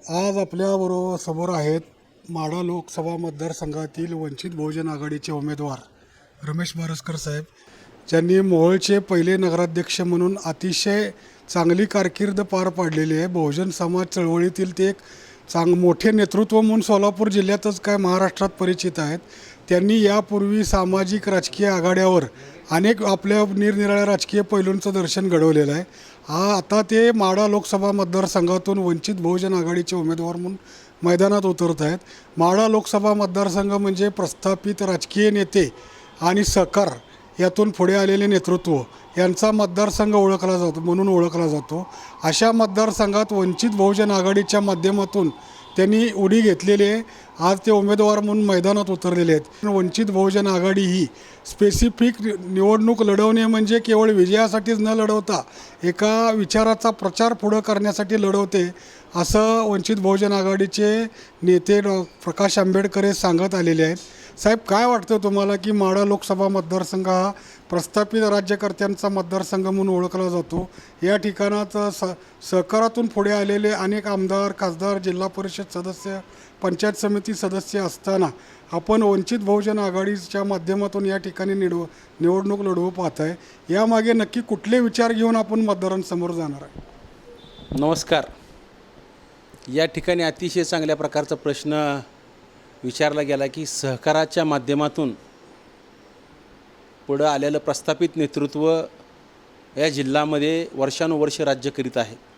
आज आपल्याबरोबर समोर आहेत माढा लोकसभा मतदारसंघातील वंचित बहुजन आघाडीचे उमेदवार रमेश बारसकर साहेब. ज्यांनी मोहोळचे पहिले नगराध्यक्ष म्हणून अतिशय चांगली कारकीर्द पार पाडलेली आहे. बहुजन समाज चळवळीतील ते एक चांग मोठे नेतृत्व म्हणून सोलापूर जिल्ह्यातच काय महाराष्ट्रात परिचित आहेत. त्यांनी यापूर्वी सामाजिक राजकीय आघाड्यावर अनेक आपल्या निरनिराळ्या राजकीय पैलूंचं दर्शन घडवलेलं आहे. हा आता ते माडा लोकसभा मतदारसंघातून वंचित बहुजन आघाडीचे उमेदवार म्हणून मैदानात उतरत आहेत. माडा लोकसभा मतदारसंघ म्हणजे प्रस्थापित राजकीय नेते आणि सहकार यातून पुढे आलेले नेतृत्व. यांचा मतदारसंघ ओळखला जातो म्हणून ओळखला जातो. अशा मतदारसंघात वंचित बहुजन आघाडीच्या माध्यमातून त्यांनी उडी घेतलेली आहे. आज ते उमेदवार म्हणून मैदानात उतरलेले आहेत. वंचित बहुजन आघाडी ही स्पेसिफिक निवडणूक लढवणे म्हणजे केवळ विजयासाठीच न लढवता एका विचाराचा प्रचार पुढं करण्यासाठी लढवते असं वंचित बहुजन आघाडीचे नेते डॉ. प्रकाश आंबेडकर हे सांगत आलेले आहेत. साहेब काय वाटतं तुम्हाला की माडा लोकसभा मतदारसंघ हा प्रस्थापित राज्यकर्त्यांचा मतदारसंघ म्हणून ओळखला जातो? या ठिकाणात स सहकारातून पुढे आलेले अनेक आमदार खासदार जिल्हा परिषद सदस्य पंचायत समिती सदस्य असताना आपण वंचित बहुजन आघाडीच्या माध्यमातून या ठिकाणी निडव निवडणूक लढवू पाहत आहे यामागे नक्की कुठले विचार घेऊन आपण मतदारांसमोर जाणार आहे? नमस्कार. या ठिकाणी अतिशय चांगल्या प्रकारचा प्रश्न विचारला गेला की सहकाराच्या माध्यमातून पुढं आलेलं प्रस्थापित नेतृत्व या जिल्ह्यामध्ये वर्षानुवर्ष राज्य करीत आहे.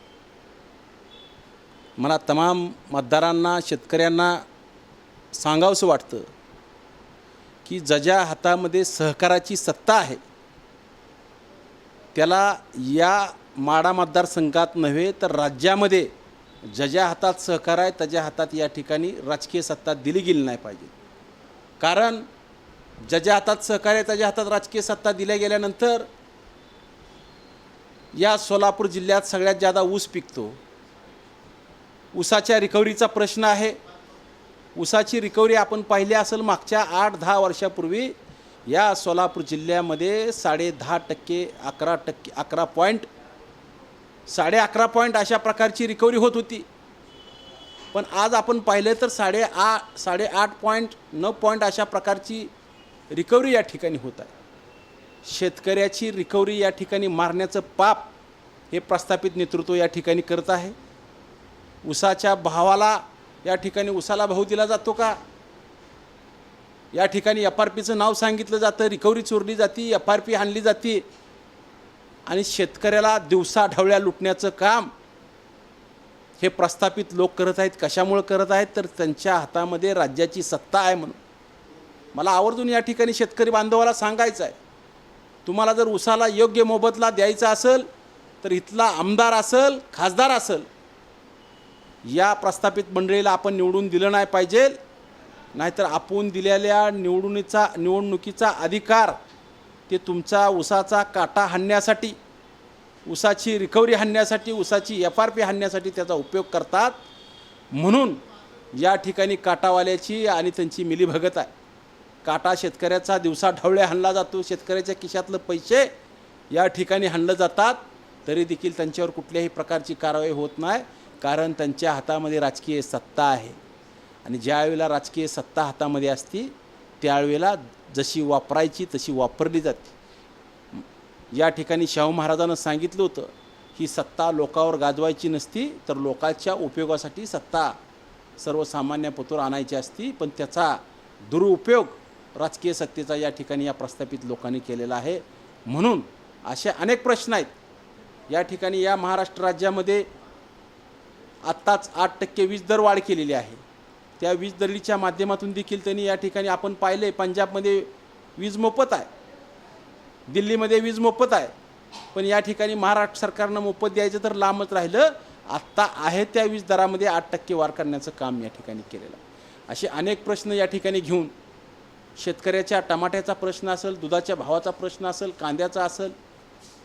मला तमाम मतदारांना शेतकऱ्यांना सांगावंसं वाटतं की जज्या हातामध्ये सहकाराची सत्ता आहे त्याला या माडा मतदारसंघात नव्हे तर राज्यामध्ये ज्याच्या हातात सहकार आहे त्याच्या हातात या ठिकाणी राजकीय सत्ता दिली गेली नाही पाहिजे. कारण ज्याच्या हातात सहकार्य आहे त्याच्या हातात राजकीय सत्ता दिल्या गेल्यानंतर या सोलापूर जिल्ह्यात सगळ्यात जादा ऊस पिकतो उसाच्या रिकव्हरीचा प्रश्न आहे. उसाची रिकव्हरी आपण पाहिली असेल मागच्या आठ दहा वर्षापूर्वी या सोलापूर जिल्ह्यामध्ये साडे दहा टक्के अकरा टक्के अकरा पॉईंट साडे अकरा पॉईंट अशा प्रकारची रिकव्हरी होत होती. पण आज आपण पाहिलं तर साडे आ साडे आठ पॉईंट नऊ पॉईंट अशा प्रकारची रिकव्हरी या ठिकाणी होत आहे. शेतकऱ्याची रिकव्हरी या ठिकाणी मारण्याचं पाप हे प्रस्थापित नेतृत्व या ठिकाणी करत आहे. उसाच्या भावाला या ठिकाणी उसाला भाव दिला जातो का? या ठिकाणी एफ आर पीचं नाव सांगितलं जातं रिकव्हरी चोरली जाते एफ आर पी आणली जाते. आणि शेतकऱ्याला दिवसा ढवळ्या लुटण्याचं काम हे प्रस्थापित लोक करत आहेत कशामुळं करत आहेत? तर त्यांच्या हातामध्ये राज्याची सत्ता आहे म्हणून. मला आवर्जून या ठिकाणी शेतकरी बांधवाला सांगायचं आहे. तुम्हाला जर उसाला योग्य मोबदला द्यायचा असेल तर इथला आमदार असेल खासदार असेल या प्रस्थापित मंडळीला आपण निवडून दिलं नाही पाहिजे. नाहीतर आपण दिलेल्या निवडणुकीचा निवडणुकीचा अधिकार ते तुमचा उसाचा काटा हाणण्यासाठी उसाची रिकव्हरी हाणण्यासाठी उसाची एफ आर पी हाणण्यासाठी त्याचा उपयोग करतात. म्हणून या ठिकाणी काटावाल्याची आणि त्यांची मिलीभगत आहे. काटा शेतकऱ्याचा दिवसा ढवळ्या हाणला जातो शेतकऱ्याच्या खिशातलं पैसे या ठिकाणी हाणलं जातात. तरी देखील त्यांच्यावर कुठल्याही प्रकारची कारवाई होत नाही. कारण त्यांच्या हातामध्ये राजकीय सत्ता आहे. आणि ज्यावेळेला राजकीय सत्ता हातामध्ये असती त्यावेळेला जशी वापरायची तशी वापरली जाते. या ठिकाणी शाहू महाराजांना सांगितलं होतं ही सत्ता लोकावर गाजवायची नसती तर लोकांच्या उपयोगासाठी सत्ता सर्वसामान्य पतोर आणायची असती पण त्याचा दुरुपयोग राजकीय सत्तेचा या ठिकाणी या प्रस्थापित लोकांनी केलेला आहे. म्हणून असे अनेक प्रश्न आहेत. या ठिकाणी या महाराष्ट्र राज्यामध्ये आत्ताच आठ टक्के वीज दर वाढ केलेली आहे. त्या वीज दरीच्या माध्यमातून देखील त्यांनी या ठिकाणी आपण पाहिले पंजाबमध्ये वीज मोफत आहे. दिल्लीमध्ये वीज मोफत आहे. पण या ठिकाणी महाराष्ट्र सरकारनं मोफत द्यायचं तर लांबच राहिलं. आत्ता आहे त्या वीज दरामध्ये आठ टक्के वाढ करण्याचं काम या ठिकाणी केलेलं आहे. असे अनेक प्रश्न या ठिकाणी घेऊन शेतकऱ्याच्या टमाट्याचा प्रश्न असेल दुधाच्या भावाचा प्रश्न असेल कांद्याचा असेल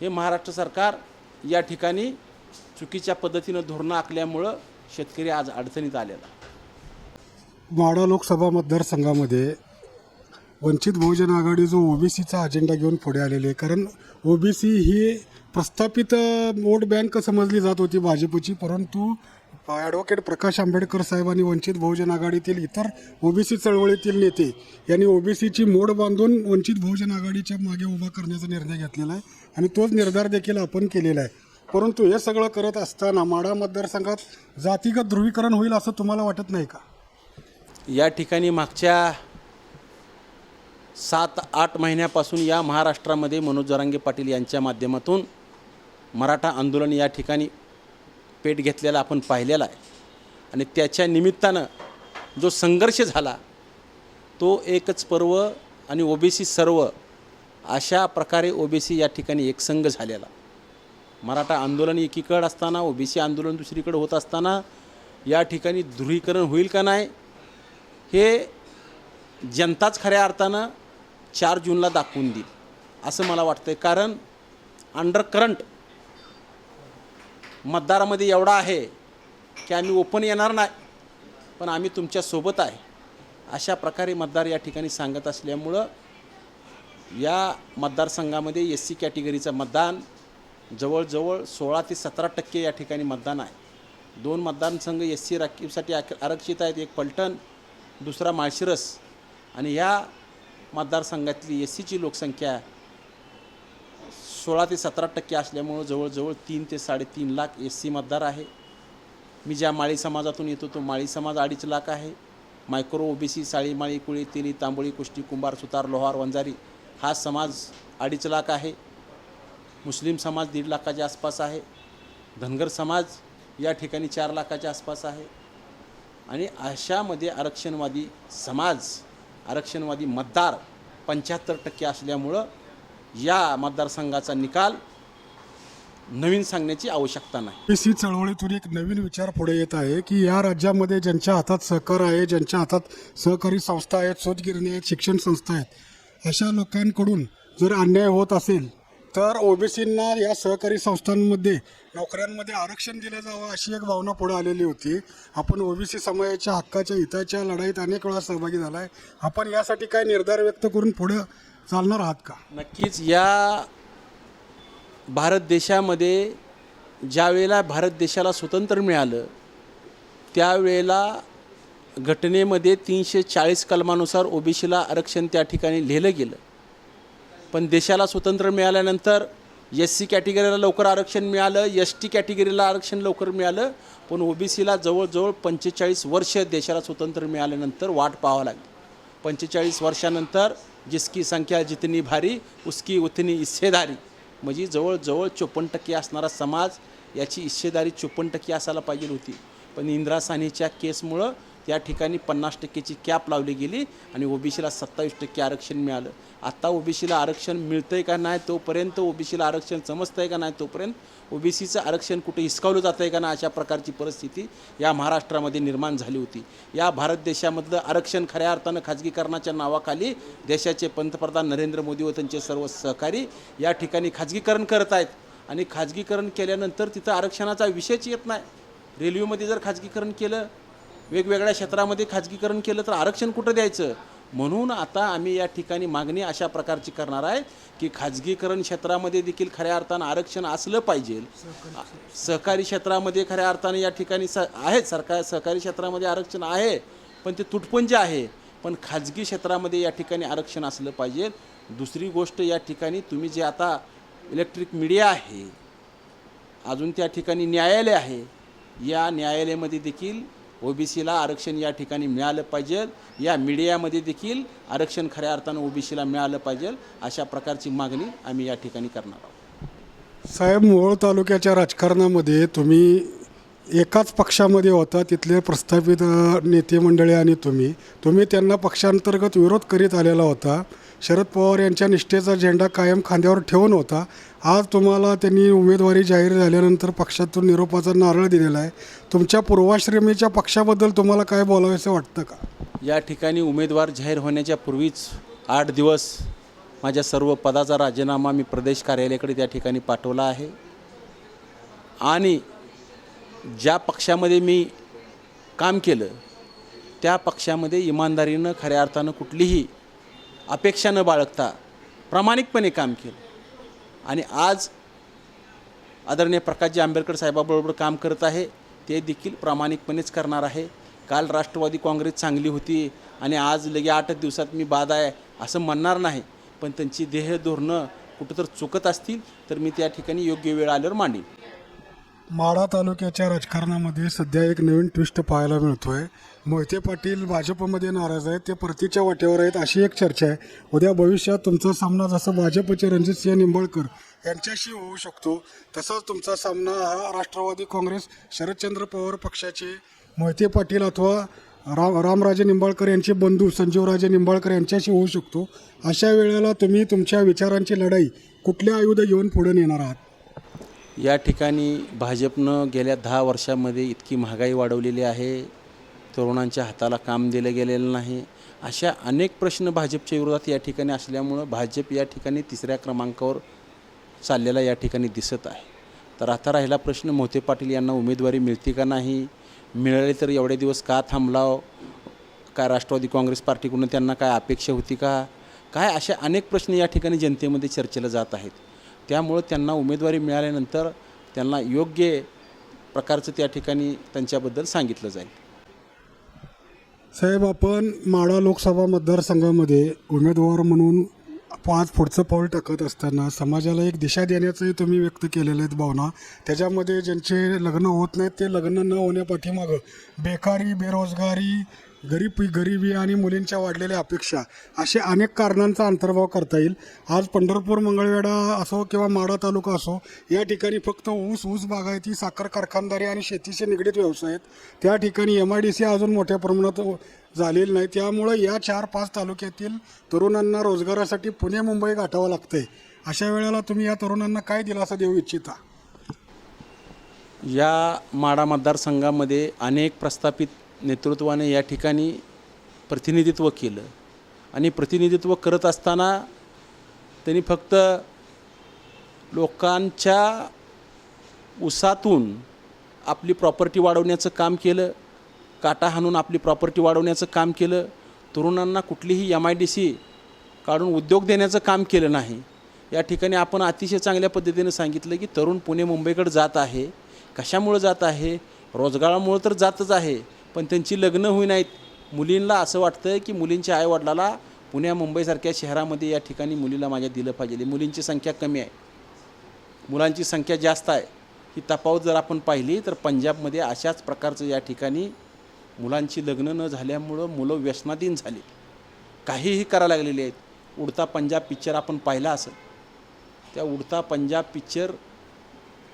हे महाराष्ट्र सरकार या ठिकाणी चुकीच्या पद्धतीनं धोरणं आखल्यामुळं शेतकरी आज अडचणीत आलेला. माडा लोकसभा मतदारसंघामध्ये वंचित बहुजन आघाडी जो ओबीसीचा अजेंडा घेऊन पुढे आलेली आहे. कारण ओबीसी ही प्रस्थापित वोट बँक समजली जात होती भाजपची. परंतु ॲडव्होकेट प्रकाश आंबेडकर साहेब आणि वंचित बहुजन आघाडीतील इतर ओबीसी चळवळीतील नेते यांनी ओबीसीची मोड बांधून वंचित बहुजन आघाडीच्या मागे उभा करण्याचा निर्णय घेतलेला आहे. आणि तोच निर्धार देखील आपण केलेला आहे. परंतु हे सगळं करत असताना माढा मतदारसंघात जातीगत ध्रुवीकरण होईल असं तुम्हाला वाटत नाही का? या ठिकाणी मागच्या सात आठ महिन्यापासून या महाराष्ट्रामध्ये मनोज जरांगे पाटील यांच्या माध्यमातून मराठा आंदोलन या ठिकाणी पेट घेतलेला आपण पाहिलेला आहे. आणि त्याच्या निमित्तानं जो संघर्ष झाला तो एकच पर्व आणि ओबीसी सर्व अशा प्रकारे ओबीसी या ठिकाणी एकसंघ झालेला. मराठा आंदोलन एकीकडं असताना ओबीसी आंदोलन दुसरीकडं होत असताना या ठिकाणी ध्रुवीकरण होईल का नाही हे जनताच खऱ्या अर्थानं चार जूनला दाखवून देईल असं मला वाटतं आहे कारण अंडर करंट मतदारामध्ये एवढा आहे की आम्ही ओपन येणार नाही पण आम्ही तुमच्यासोबत आहे अशा प्रकारे मतदार या ठिकाणी सांगत असल्यामुळं या मतदारसंघामध्ये एस सी कॅटेगरीचं मतदान जवळजवळ सोळा ते सतरा टक्के या ठिकाणी मतदान आहे. दोन मतदारसंघ एस सी राखीवसाठी आरक्षित आहेत. एक पलटण दुसरा माळशिरस आणि या मतदारसंघातली एस सीची लोकसंख्या सोळा ते सतरा टक्के असल्यामुळं जवळजवळ तीन ते साडेतीन लाख एस सी मतदार आहे. मी ज्या माळी समाजातून येतो तो माळी समाज अडीच लाख आहे. मायक्रो ओबीसी साळी माळी कुळी तेली तांबोळी कुष्टी कुंभार सुतार लोहार वंजारी हा समाज अडीच लाख आहे. मुस्लिम समाज दीड लाखाच्या आसपास आहे. धनगर समाज या ठिकाणी चार लाखाच्या आसपास आहे. आणि अशामध्ये आरक्षणवादी समाज आरक्षणवादी मतदार पंच्याहत्तर टक्के असल्यामुळं या मतदारसंघाचा निकाल नवीन सांगण्याची आवश्यकता नाही. सी चळवळीतून एक नवीन विचार पुढे येत आहे की या राज्यामध्ये ज्यांच्या हातात सहकार आहे ज्यांच्या हातात सहकारी संस्था आहेत शोधगिरणी आहेत शिक्षण संस्था आहेत अशा लोकांकडून जर अन्याय होत असेल तर ओबीसींना या सहकारी संस्थांमध्ये नोकऱ्यांमध्ये आरक्षण दिलं जावं अशी एक भावना पुढे आलेली होती. आपण ओबीसी समाजाच्या हक्काच्या हिताच्या लढाईत अनेक वेळा सहभागी झाला आहे आपण यासाठी काय निर्धार व्यक्त करून पुढे चालणार आहात का? नक्कीच या भारत देशामध्ये ज्या वेळेला भारत देशाला स्वतंत्र मिळालं त्यावेळेला घटनेमध्ये तीनशे चाळीस कलमानुसार ओबीसीला आरक्षण त्या ठिकाणी लिहिलं गेलं. पण देशाला स्वतंत्र मिळाल्यानंतर एस सी कॅटेगरीला लवकर आरक्षण मिळालं एस टी कॅटेगरीला आरक्षण लवकर मिळालं पण ओबीसीला जवळजवळ पंचेचाळीस वर्ष देशाला स्वतंत्र मिळाल्यानंतर वाट पाहावं लागली. पंचेचाळीस वर्षानंतर जिसकी संख्या जितनी भारी उसकी उतनी हिस्सेदारी. म्हणजे जवळजवळ चोपन्न टक्के असणारा समाज याची हिस्सेदारी चोपन्न टक्के असायला पाहिजे होती. पण इंदिरा सानेच्या केसमुळं त्या ठिकाणी पन्नास टक्केची कॅप लावली गेली आणि ओबीसीला सत्तावीस टक्के आरक्षण मिळालं. आत्ता ओबीसीला आरक्षण मिळतंय का नाही तोपर्यंत ओबीसीला आरक्षण समजतं आहे का नाही तोपर्यंत ओबीसीचं आरक्षण कुठे हिसकावलं जातं आहे का नाही अशा प्रकारची परिस्थिती या महाराष्ट्रामध्ये निर्माण झाली होती. या भारत देशामधलं आरक्षण खऱ्या अर्थानं खाजगीकरणाच्या नावाखाली देशाचे पंतप्रधान नरेंद्र मोदी व त्यांचे सर्व सहकारी या ठिकाणी खाजगीकरण करत आहेत. आणि खाजगीकरण केल्यानंतर तिथं आरक्षणाचा विषयच येत नाही. रेल्वेमध्ये जर खाजगीकरण केलं वेगवेगळ्या क्षेत्रामध्ये खाजगीकरण केलं तर आरक्षण कुठं द्यायचं? म्हणून आता आम्ही या ठिकाणी मागणी अशा प्रकारची करणार आहे की खाजगीकरण क्षेत्रामध्ये देखील खऱ्या अर्थानं आरक्षण असलं पाहिजे. सहकारी क्षेत्रामध्ये खऱ्या अर्थानं या ठिकाणी स आहे सरकार सहकारी क्षेत्रामध्ये आरक्षण आहे पण ते तुटपुंज आहे. पण खाजगी क्षेत्रामध्ये या ठिकाणी आरक्षण असलं पाहिजे. दुसरी गोष्ट या ठिकाणी तुम्ही जे आता इलेक्ट्रिक मीडिया आहे अजून त्या ठिकाणी न्यायालय आहे या न्यायालयामध्ये देखील ओबीसीला आरक्षण या ठिकाणी मिळालं पाहिजे. या मीडियामध्ये देखील आरक्षण खऱ्या अर्थानं ओबीसीला मिळालं पाहिजे अशा प्रकारची मागणी आम्ही या ठिकाणी करणार आहोत. साहेब मोहोळ तालुक्याच्या राजकारणामध्ये तुम्ही एकाच पक्षामध्ये होता तिथले प्रस्थापित नेते मंडळी आणि तुम्ही. तुम्ही त्यांना पक्षांतर्गत विरोध करीत आलेला होता. शरद पवार यांच्या निष्ठेचा झेंडा कायम खांद्यावर ठेवून होता. आज तुम्हाला त्यांनी उमेदवारी जाहीर झाल्यानंतर पक्षातून निरोपाचा नारळ दिलेला आहे. तुमच्या पूर्वाश्रमीच्या पक्षाबद्दल तुम्हाला काय बोलावंसं वाटतं का? या ठिकाणी उमेदवार जाहीर होण्याच्या पूर्वीच आठ दिवस माझ्या सर्व पदाचा राजीनामा मी प्रदेश कार्यालयाकडे त्या ठिकाणी पाठवला आहे. आणि ज्या पक्षामध्ये मी काम केलं त्या पक्षामध्ये इमानदारीनं खऱ्या अर्थानं कुठलीही अपेक्षा न बाळगता प्रामाणिकपणे काम केलं. आणि आज आदरणीय प्रकाशजी आंबेडकर साहेबाबरोबर काम करत आहे ते देखील प्रामाणिकपणेच करणार आहे. काल राष्ट्रवादी काँग्रेस चांगली होती आणि आज लगे आठच दिवसात मी बाद आहे असं म्हणणार नाही पण त्यांची ध्येय धोरणं कुठं तर चुकत असतील तर मी त्या ठिकाणी योग्य वेळ आल्यावर मांडीन. माढा तालुक्याच्या राजकारणामध्ये सध्या एक नवीन ट्विस्ट पाहायला मिळतोय. मोहिते पाटील भाजपमध्ये नाराज आहेत ते परतीच्या वाटेवर आहेत अशी एक चर्चा आहे. उद्या भविष्यात तुमचा सामना जसं भाजपचे रणजितसिंह निंबाळकर यांच्याशी होऊ शकतो तसाच तुमचा सामना हा राष्ट्रवादी काँग्रेस शरदचंद्र पवार पक्षाचे मोहिते पाटील अथवा राम रामराजे निंबाळकर यांचे बंधू संजीवराजे निंबाळकर यांच्याशी होऊ शकतो. अशा वेळेला तुम्ही तुमच्या विचारांची लढाई कुठल्या आयुध घेऊन पुढे नेणार आहात? या ठिकाणी भाजपनं गेल्या दहा वर्षामध्ये इतकी महागाई वाढवलेली आहे तरुणांच्या हाताला काम दिलं गेलेलं नाही. अशा अनेक प्रश्न भाजपच्या विरोधात या ठिकाणी असल्यामुळं भाजप या ठिकाणी तिसऱ्या क्रमांकावर चाललेला या ठिकाणी दिसत आहे. तर आता राहिला प्रश्न मोहिते पाटील यांना उमेदवारी मिळते का नाही? मिळाली तर एवढे दिवस का थांबलाव? काय राष्ट्रवादी काँग्रेस पार्टीकडून त्यांना काय अपेक्षा होती का? काय अशा अनेक प्रश्न या ठिकाणी जनतेमध्ये चर्चेला जात आहेत. त्यामुळं त्यांना उमेदवारी मिळाल्यानंतर त्यांना योग्य प्रकारचं त्या ठिकाणी त्यांच्याबद्दल सांगितलं जाईल. साहेब आपण माळा लोकसभा मतदारसंघामध्ये उमेदवार म्हणून पाच पुढचं पाऊल टाकत असताना समाजाला एक दिशा देण्याचंही तुम्ही व्यक्त केलेलं आहेत भावना. त्याच्यामध्ये ज्यांचे लग्न होत नाहीत ते लग्न न होण्यापाठीमागं बेकारी बेरोजगारी गरीबी गरिबी आणि मुलींच्या वाढलेल्या अपेक्षा असे अनेक कारणांचा अंतर्भाव करता येईल. आज पंढरपूर मंगळवेढा असो किंवा माढा तालुका असो या ठिकाणी फक्त ऊस ऊस बागायती साखर कारखानदारी आणि शेतीशी निगडीत व्यवसाय आहेत. त्या ठिकाणी एम आय डी सी अजून मोठ्या प्रमाणात झालेली नाही. त्यामुळं या चार पाच तालुक्यातील तरुणांना रोजगारासाठी पुणे मुंबई गाठावं लागतंय. अशा वेळेला तुम्ही या तरुणांना काय दिलासा देऊ इच्छिता? या माडा मतदारसंघामध्ये अनेक प्रस्थापित नेतृत्वाने या ठिकाणी प्रतिनिधित्व केलं. आणि प्रतिनिधित्व करत असताना त्यांनी फक्त लोकांच्या उसातून आपली प्रॉपर्टी वाढवण्याचं काम केलं काटा हाणून आपली प्रॉपर्टी वाढवण्याचं काम केलं. तरुणांना कुठलीही एम आय डी सी काढून उद्योग देण्याचं काम केलं नाही. या ठिकाणी आपण अतिशय चांगल्या पद्धतीनं सांगितलं की तरुण पुणे मुंबईकडे जात आहे. कशामुळं जात आहे? रोजगारामुळं तर जातच आहे. पण त्यांची लग्न होई नाहीत. मुलींना असं वाटतं की मुलींच्या आईवडिलाला पुण्या मुंबईसारख्या शहरामध्ये या ठिकाणी मुलीला माझ्या दिलं पाहिजे. मुलींची संख्या कमी आहे. मुलांची संख्या जास्त आहे. ही तफावत जर आपण पाहिली तर पंजाबमध्ये अशाच प्रकारचं या ठिकाणी मुलांची लग्न न झाल्यामुळं मुलं व्यसनाधीन झाली. काहीही करायला लागलेली आहेत. उडता पंजाब पिक्चर आपण पाहिला असेल. त्या उडता पंजाब पिक्चर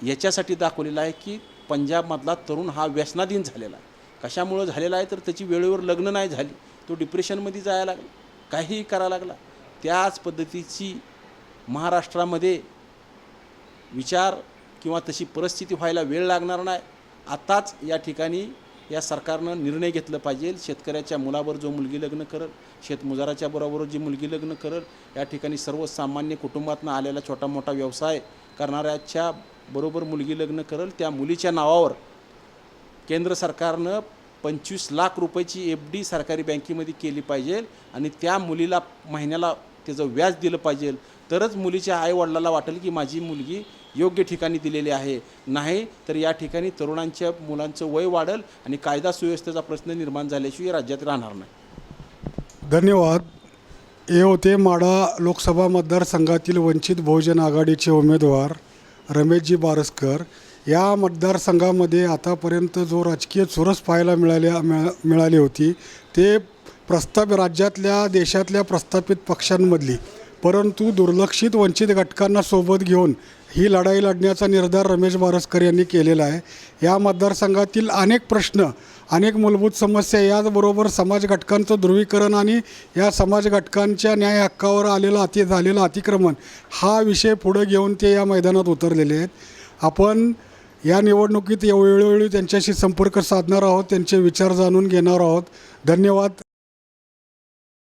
याच्यासाठी दाखवलेला आहे की पंजाबमधला तरुण हा व्यसनाधीन झालेला आहे. कशामुळं झालेला आहे तर त्याची वेळेवर लग्न नाही झाली तो डिप्रेशनमध्ये जायला लागला काहीही करायला लागला. त्याच पद्धतीची महाराष्ट्रामध्ये विचार किंवा तशी परिस्थिती व्हायला वेळ लागणार नाही. आत्ताच या ठिकाणी या सरकारनं निर्णय घेतलं पाहिजे शेतकऱ्याच्या मुलावर जो मुलगी लग्न करल शेतमुजाराच्या बरोबर जी मुलगी लग्न करल या ठिकाणी सर्वसामान्य कुटुंबातनं आलेला छोटा मोठा व्यवसाय करणाऱ्याच्या बरोबर मुलगी लग्न करल त्या मुलीच्या नावावर केंद्र सरकारनं पंचवीस लाख रुपयाची एफ डी सरकारी बँकेमध्ये केली पाहिजे आणि त्या मुलीला महिन्याला त्याचं व्याज दिलं पाहिजे. तरच मुलीच्या आईवडिलाला वाटेल की माझी मुलगी योग्य ठिकाणी दिलेली आहे. नाही तर या ठिकाणी तरुणांच्या मुलांचं वय वाढेल आणि कायदा सुव्यवस्थेचा प्रश्न निर्माण झाल्याशिवाय राज्यात राहणार नाही. धन्यवाद. हे होते माढा लोकसभा मतदारसंघातील वंचित बहुजन आघाडीचे उमेदवार रमेशजी बारसकर. या मतदारसंघामध्ये आतापर्यंत जो राजकीय चुरस पाहायला मिळाल्या मिळा मिळाली होती ते प्रस्ताप राज्यातल्या देशातल्या प्रस्थापित पक्षांमधली परंतु दुर्लक्षित वंचित घटकांना सोबत घेऊन ही लढाई लढण्याचा निर्धार रमेश बारसकर यांनी केलेला आहे. या मतदारसंघातील अनेक प्रश्न अनेक मूलभूत समस्या याचबरोबर समाज घटकांचं ध्रुवीकरण आणि या समाज घटकांच्या न्याय हक्कावर आलेलं अति झालेलं अतिक्रमण हा विषय पुढं घेऊन ते या मैदानात उतरलेले आहेत. आपण या निवडणुकीत वेळोवेळी त्यांच्याशी संपर्क साधणार आहोत त्यांचे विचार जाणून घेणार आहोत. धन्यवाद.